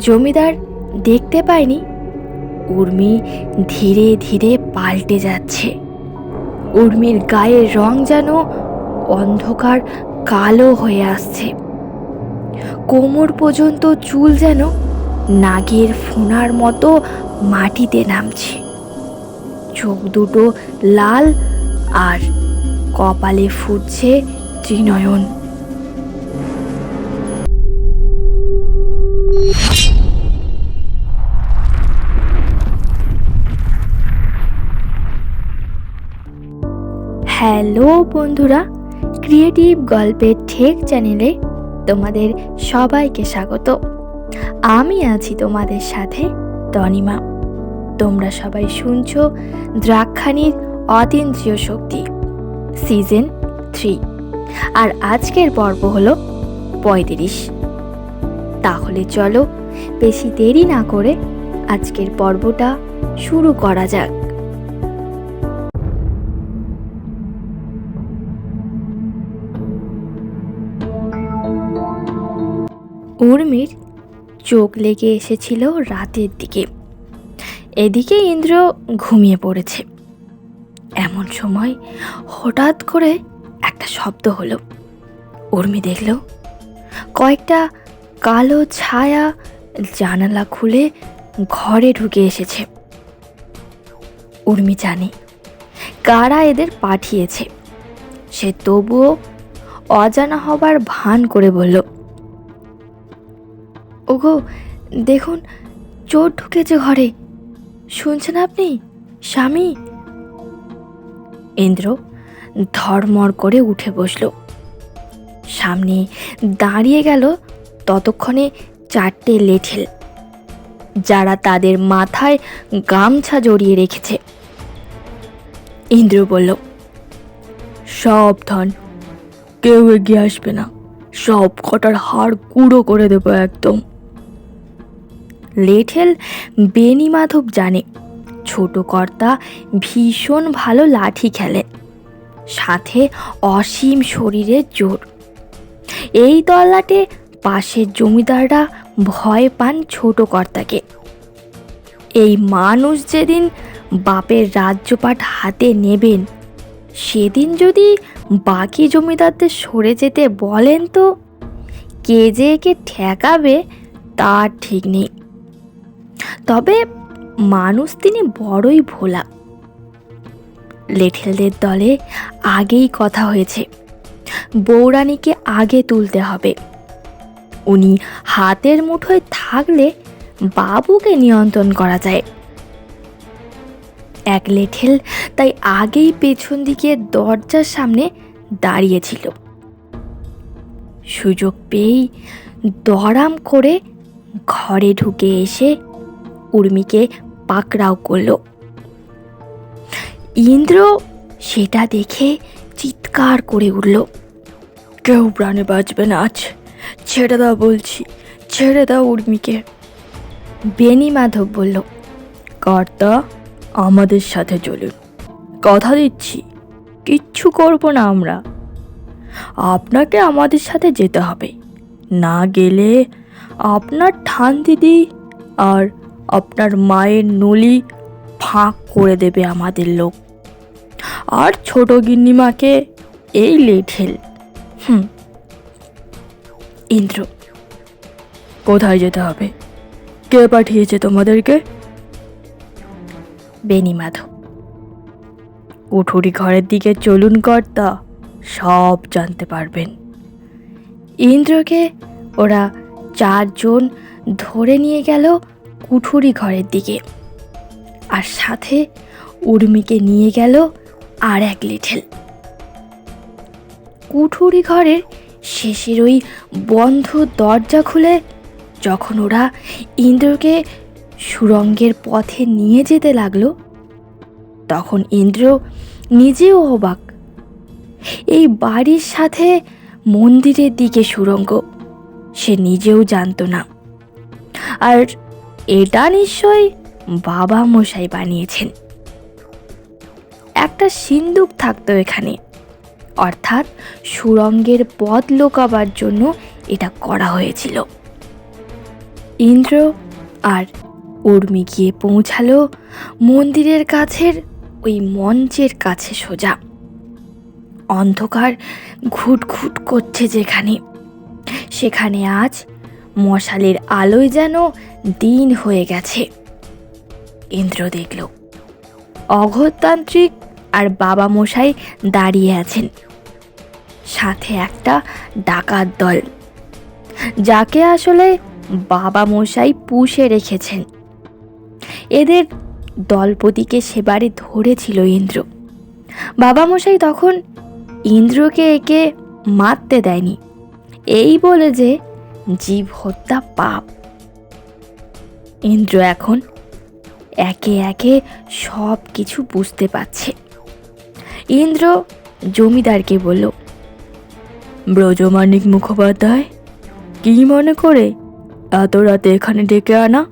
জমিদার দেখতে পায়নি উর্মি ধীরে ধীরে পাল্টে যাচ্ছে। উর্মির গায়ের রং যেন অন্ধকার, কালো হয়ে আসছে। কোমর পর্যন্ত চুল যেন নাগের ফোনার মতো মাটিতে নামছে। চোখ দুটো লাল আর কপালে ফুটছে ত্রিনয়ন হ্যালো বন্ধুরা, ক্রিয়েটিভ গল্পের ঠেক চ্যানেলে তোমাদের সবাইকে স্বাগত। আমি আছি তোমাদের সাথে তনিমা। তোমরা সবাই শুনছো দ্রাক্ষানির অতীন্দ্রিয় শক্তি, সিজন থ্রি। আর আজকের পর্ব হলো পঁয়ত্রিশ। তাহলে চলো বেশি দেরি না করে আজকের পর্বটা শুরু করা যাক। উর্মির চোখ লেগে এসেছিল রাতের দিকে। এদিকে ইন্দ্র ঘুমিয়ে পড়েছে। এমন সময় হঠাৎ করে একটা শব্দ হলো। উর্মি দেখল, কয়েকটা কালো ছায়া জানালা খুলে ঘরে ঢুকে এসেছে। উর্মি জানে, কারা এদের পাঠিয়েছে। সে তবুও অজানা হবার ভান করে বলল ওগো, দেখুন, চোর ঢুকেছে ঘরে। শুনছেন আপনি? স্বামী? ইন্দ্র ধর্মর করে উঠে বসল। সামনে দাঁড়িয়ে গেল ততক্ষণে চারটে লেঠেল, যারা তাদের মাথায় গামছা জড়িয়ে রেখেছে। ইন্দ্র বলল, সব ধন, কেউ এগিয়ে আসবে না। সব কটার হাড় গুঁড়ো করে দেবো একদম। লেঠেল বেনি মাধব জানে, ছোট কর্তা ভীষণ ভালো লাঠি খেলে, সাথে অসীম শরীরের জোর। এই তল্লাটে পাশের জমিদাররা ভয় পান ছোট কর্তাকে। এই মানুষ যেদিন বাপের রাজ্যপাট হাতে নেবেন, সেদিন যদি বাকি জমিদারদের সরে যেতে বলেন তো, কে যে একে ঠেকাবে তার ঠিক নেই। তবে মানুষ তিনি বড়ই ভোলা। লেঠেলদের দলে আগেই কথা হয়েছে বৌরানীকে আগে তুলতে হবে। উনি হাতের মুঠোয় থাকলে বাবুকে নিয়ন্ত্রণ করা যায়। এক লেঠেল তাই আগেই পেছন দিকে দরজার সামনে দাঁড়িয়েছিল। সুযোগ পেয়েই দরাম করে ঘরে ঢুকে এসে উর্মিকে পাকড়াও করল। ইন্দ্র সেটা দেখে চিৎকার করে উঠল, কেউ প্রাণে বাঁচবে না আজ, ছেড়ে দাও বলছি, ছেড়ে দাও উর্মিকে। বেনি মাধব বলল, কর্তা, আমাদের সাথে চলুন, কথা দিচ্ছি, কিচ্ছু করব না আমরা। আপনাকে আমাদের সাথে যেতে হবে, না গেলে আপনার ঠান দিদি আর আপনার মায়ের নলি ফাঁক করে দেবে আমাদের লোক। আর ছোট গিন্নিমাকে এই লেঠেল হুম। ইন্দ্র, কোথায় যেতে হবে? কে পাঠিয়েছে তোমাদেরকে? বেনি মাধব উঠুরি ঘরের দিকে চলুন কর্তা, সব জানতে পারবেন। ইন্দ্রকে ওরা চারজন ধরে নিয়ে গেল কুঠুরি ঘরের দিকে। আর সাথে উর্মিকে নিয়ে গেল আর এক লিঠেল। কুঠুরি ঘরের শেষের ওই বন্ধ দরজা খুলে যখন ওরা ইন্দ্রকে সুরঙ্গের পথে নিয়ে যেতে লাগল, তখন ইন্দ্র নিজেও অবাক। এই বাড়ির সাথে মন্দিরের দিকে সুরঙ্গ, সে নিজেও জানতো না। আর এটা নিশ্চয় বাবা মশাই বানিয়েছেন। একটা সিন্দুক থাকতো এখানে। অর্থাৎ সুরঙ্গের পথ লোকাবার জন্য এটা করা হয়েছিল। ইন্দ্র আর উর্মি গিয়ে পৌঁছালো মন্দিরের কাছের ওই মঞ্চের কাছে সোজা। অন্ধকার ঘুটঘুট করছে যেখানে। সেখানে আজ মশালের আলোয় যেন দিন হয়ে গেছে। ইন্দ্র দেখল অঘতান্ত্রিক আর বাবা মশাই দাঁড়িয়ে আছেন। সাথে একটা ডাকাত দল, যাকে আসলে বাবা মশাই পুষে রেখেছেন। এদের দলপতিকে সেবারে ধরেছিল ইন্দ্র। বাবা মশাই তখন ইন্দ্রকে একে মারতে দেয়নি। এই বলে যে জীব হত্যা পাপ। ইন্দ্র এখন একে একে সব কিছু বুঝতে পারছে। ইন্দ্র জমিদারকে বলল ব্রজমানিক মুখোপাধ্যায়, কি মনে করে এত রাতে এখানে ডেকে আনা?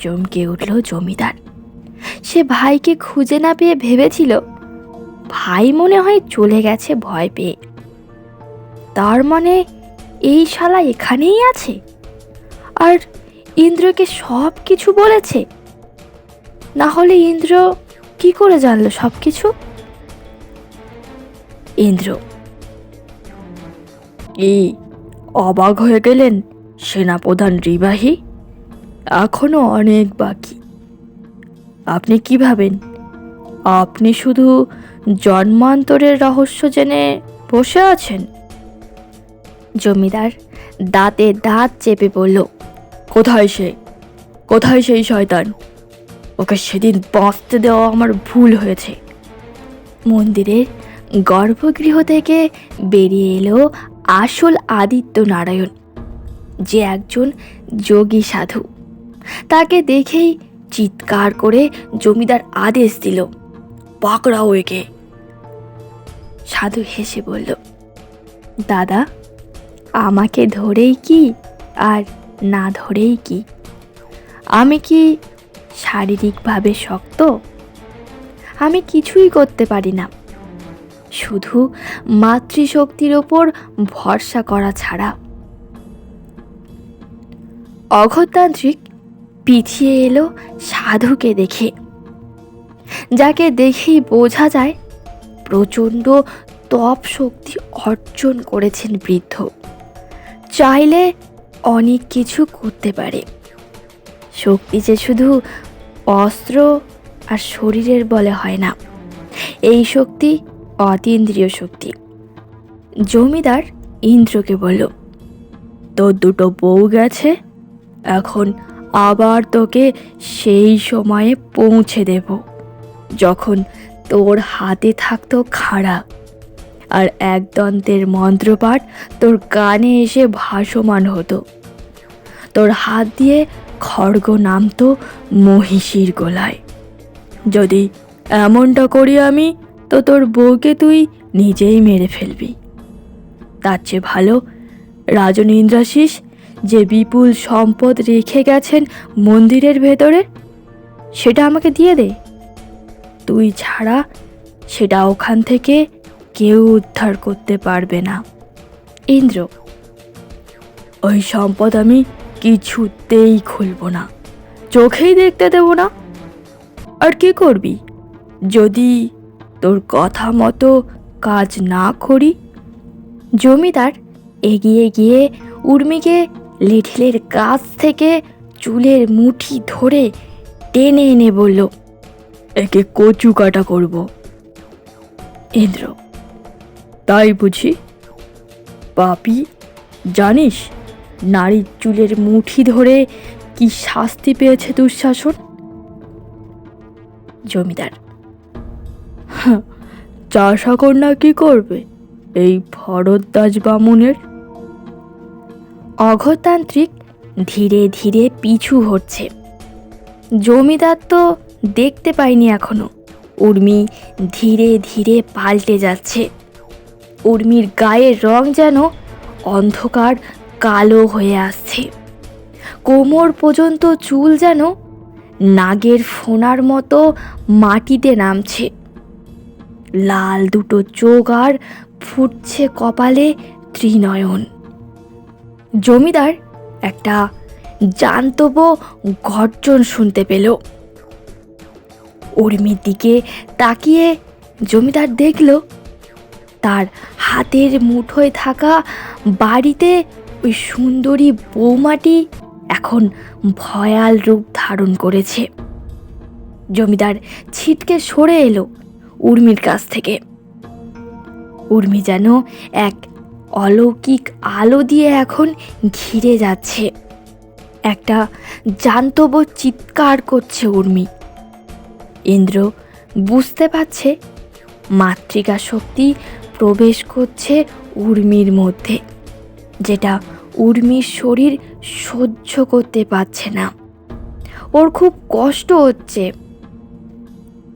চমকে উঠল জমিদার। সে ভাইকে খুঁজে না পেয়ে ভেবেছিল, ভাই মনে হয় চলে গেছে ভয় পেয়ে। তার মানে এই শালা এখানেই আছে? আর ইন্দ্রকে সব কিছু বলেছে? না হলে ইন্দ্র কি করে জানলো সব কিছু? ইন্দ্র। এই অবাক হয়ে গেলেন সেনাপ্রধান রিবাহী? এখনও অনেক বাকি। আপনি কি ভাবেন? আপনি শুধু জন্মান্তরের রহস্য জেনে বসে আছেন? জমিদার দাঁতে দাঁত চেপে বলল, কোথায় সে? কোথায় সেই শয়তান? ওকে সেদিন বাঁচতে দেওয়া আমার ভুল হয়েছে। মন্দিরের গর্ভগৃহ থেকে বেরিয়ে এলো আসল আদিত্য নারায়ণ যে একজন যোগী সাধু। তাকে দেখেই চিৎকার করে জমিদার আদেশ দিল, পাকড়াও একে। সাধু হেসে বলল, দাদা আমাকে ধরেই কি আর না ধরেই কি? আমি কি শারীরিকভাবে শক্ত? আমি কিছুই করতে পারি না। শুধু মাতৃশক্তির ওপর ভরসা করা ছাড়া। অঘতান্ত্রিক পিছিয়ে এলো সাধুকে দেখে। যাকে দেখেই বোঝা যায়, প্রচণ্ড তপ শক্তি অর্জন করেছেন বৃদ্ধ। চাইলে অনেক কিছু করতে পারে। শক্তি যে শুধু অস্ত্র আর শরীরের বলে হয় না। এই শক্তি অতীন্দ্রিয় শক্তি। জমিদার ইন্দ্রকে বলল, তোর দুটো বউ গেছে, এখন আবার তোকে সেই সময়ে পৌঁছে দেব। যখন তোর হাতে থাকতো খাড়া আর এক দন্তের মন্ত্রপাঠ তোর কানে এসে ভাসমান হতো। তোর হাত দিয়ে খড়গ নামতো মহিষীর গোলায়। যদি এমনটা করি আমি, তো তোর বউকে তুই নিজেই মেরে ফেলবি। তার চেয়ে ভালো রাজন ইন্দ্রাশিস যে বিপুল সম্পদ রেখে গেছেন মন্দিরের ভেতরে, সেটা আমাকে দিয়ে দে। তুই ছাড়া সেটা ওখান থেকে কেউ উদ্ধার করতে পারবে না। ইন্দ্র, ওই সম্পদ আমি কিছুতেই খুলব না। চোখেই দেখতে দেব না। আর কি করবি? যদি তোর কথা মতো কাজ না করি? জমিদার এগিয়ে গিয়ে উর্মিকে লেঠিলের কাছ থেকে চুলের মুঠি ধরে টেনে এনে বলল, একে কচু কাটা করব। ইন্দ্র তাই বুঝি? পাপি জানিস নারীর চুলের মুঠি ধরে কি শাস্তি পেয়েছে দুঃশাসন? জমিদার। "হাঁ, চাষাকন্যা কি করবে এই ভরদ্বাজ বামুনের? অঘতান্ত্রিক ধীরে ধীরে পিছু হচ্ছে। জমিদার তো দেখতে পাইনি এখনও। উর্মি ধীরে ধীরে পাল্টে যাচ্ছে। উর্মির গায়ের রং যেন অন্ধকার, কালো হয়ে আসছে। কোমর পর্যন্ত চুল যেন নাগের ফোনার মতো মাটিতে নামছে। লাল দুটো চোখ আর ফুটছে কপালে ত্রিনয়ন। জমিদার একটা জান্তব গর্জন শুনতে পেল। উর্মির দিকে তাকিয়ে জমিদার দেখল তার হাতের মুঠোয় থাকা বাড়িতে ওই সুন্দরী বৌমাটি এখন ভয়াল রূপ ধারণ করেছে। জমিদার ছিটকে সরে এলো উর্মির কাছ থেকে। উর্মি যেন এক অলৌকিক আলো দিয়ে এখন ঘিরে যাচ্ছে। একটা জান্তব চিৎকার করছে উর্মি। ইন্দ্র বুঝতে পারছে মাতৃকা শক্তি প্রবেশ করছে উর্মির মধ্যে, যেটা উর্মির শরীর সহ্য করতে পারছে না। ওর খুব কষ্ট হচ্ছে।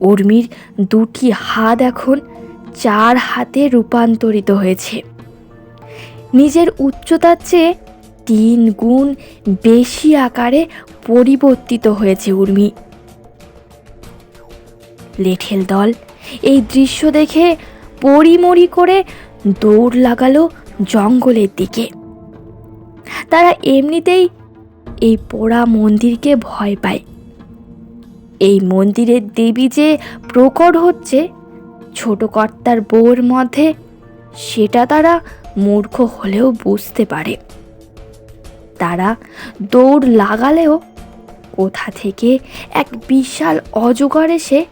উর্মির দুটি হাত এখন চার হাতে রূপান্তরিত হয়েছে। নিজের উচ্চতার চেয়ে তিন গুণ বেশি আকারে পরিবর্তিত হয়েছে উর্মি। লেঠেল দল এই দৃশ্য দেখে পরিমরি করে দৌড় লাগালো জঙ্গলের দিকে। তারা এমনিতেই এই পোড়া মন্দিরকে ভয় পায়। এই মন্দিরের দেবী যে প্রকট হচ্ছে, ছোট কর্তার বউয়ের মধ্যে সেটা তারা মূর্খ হলেও বুঝতে পারে। তারা দৌড় লাগালেও কোথা থেকে এক বিশাল অজগর এসে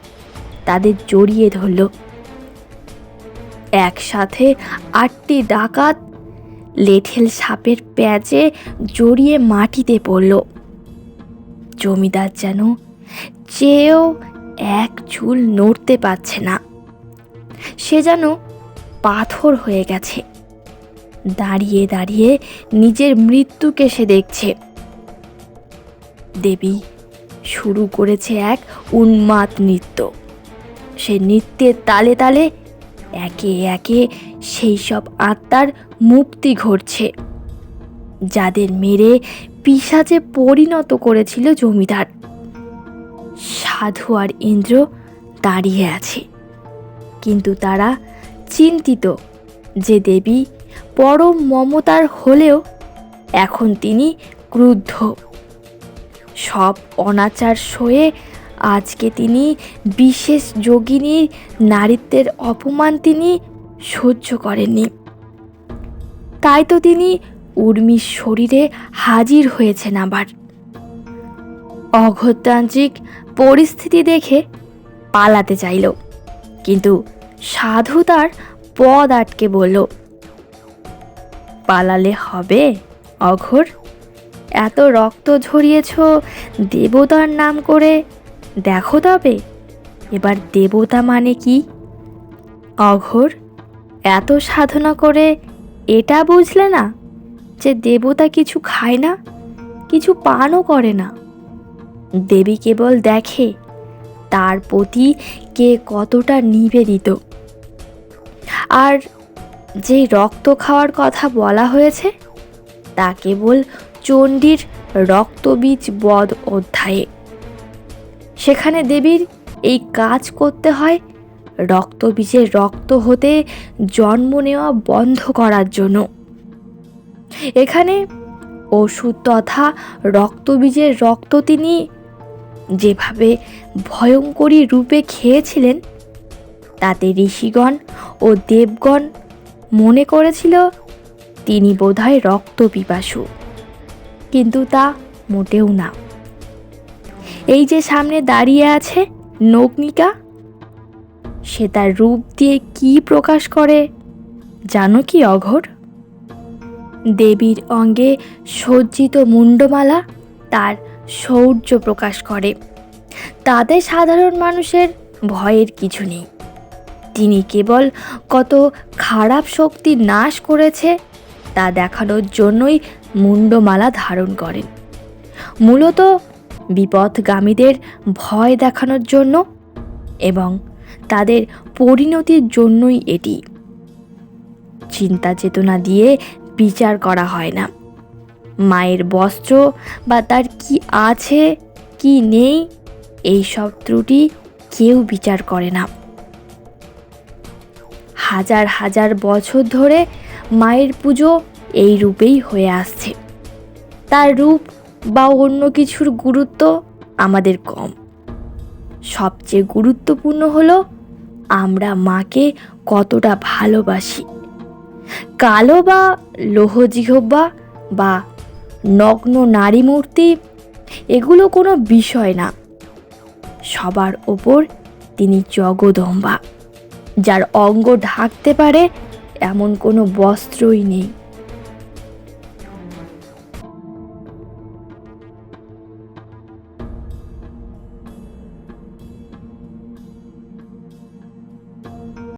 তাদের জড়িয়ে ধরল। একসাথে আটটি ডাকাত লেঠেল সাপের প্যাচে জড়িয়ে মাটিতে পড়ল। জমিদার যেন চেয়েও এক চুল নড়তে পারছে না। সে যেন পাথর হয়ে গেছে। দাঁড়িয়ে দাঁড়িয়ে নিজের মৃত্যুকে সে দেখছে। দেবী শুরু করেছে এক উন্মাদ নৃত্য। সে নৃত্যের তালে তালে একে একে সেই সব আত্মার মুক্তি ঘটছে, যাদের মেরে পিসাচে পরিণত করেছিল জমিদার। সাধু আর ইন্দ্র দাঁড়িয়ে আছে, কিন্তু তারা চিন্তিত যে দেবী পরম মমতার হলেও এখন তিনি ক্রুদ্ধ। সব অনাচার সয়ে আজকে তিনি বিশেষ যোগিনীর নারীত্বের অপমান তিনি সহ্য করেননি। তাই তো তিনি উর্মির শরীরে হাজির হয়েছেন আবার। অঘতান্ত্রিক পরিস্থিতি দেখে পালাতে চাইল, কিন্তু সাধু তার পদ আটকে বলল, পালালে হবে, অঘোর। এত রক্ত ঝরিয়েছ, দেবতার নাম করে দেখো তবে, এবার দেবতা মানে কি? অঘোর এত সাধনা করে এটা বুঝলে না যে দেবতা কিছু খায় না, কিছু পানও করে না। দেবী কেবল দেখে, তার প্রতি কে কতটা নিবেদিত। আর যে রক্ত খাওয়ার কথা বলা হয়েছে, তা কেবল চণ্ডীর রক্তবীজ বধ অধ্যায়ে। সেখানে দেবীর এই কাজ করতে হয় রক্তবীজের রক্ত হতে জন্ম নেওয়া বন্ধ করার জন্য। এখানে ওষুধ তথা রক্তবীজের রক্ত তিনি যেভাবে ভয়ঙ্করী রূপে খেয়েছিলেন, তাতে ঋষিগণ ও দেবগণ মনে করেছিল তিনি বোধহয় রক্ত পিপাসু কিন্তু তা মোটেও না। এই যে সামনে দাঁড়িয়ে আছে নগ্নিকা, সে তার রূপ দিয়ে কি প্রকাশ করে জানো কি অঘর? দেবীর অঙ্গে সজ্জিত মুন্ডমালা তার শৌর্য প্রকাশ করে। তাতে সাধারণ মানুষের ভয়ের কিছু নেই। তিনি কেবল কত খারাপ শক্তি নাশ করেছে তা দেখানোর জন্যই মুন্ডমালা ধারণ করেন। মূলত বিপদগামীদের ভয় দেখানোর জন্য এবং তাদের পরিণতির জন্যই এটি। চিন্তা চেতনা দিয়ে বিচার করা হয় না। মায়ের বস্ত্র বা তার কি আছে, কি নেই এই সব ত্রুটি কেউ বিচার করে না। হাজার হাজার বছর ধরে মায়ের পুজো এই রূপেই হয়ে আসছে। তার রূপ বা অন্য কিছুর গুরুত্ব আমাদের কম। সবচেয়ে গুরুত্বপূর্ণ হলো আমরা মাকে কতটা ভালোবাসি। কালো বা লোহজিহ্বা বা নগ্ন নারী মূর্তি, এগুলো কোনো বিষয় না। সবার ওপর তিনি জগদম্বা, যার অঙ্গ ঢাকতে পারে এমন কোনো বস্ত্রই নেই।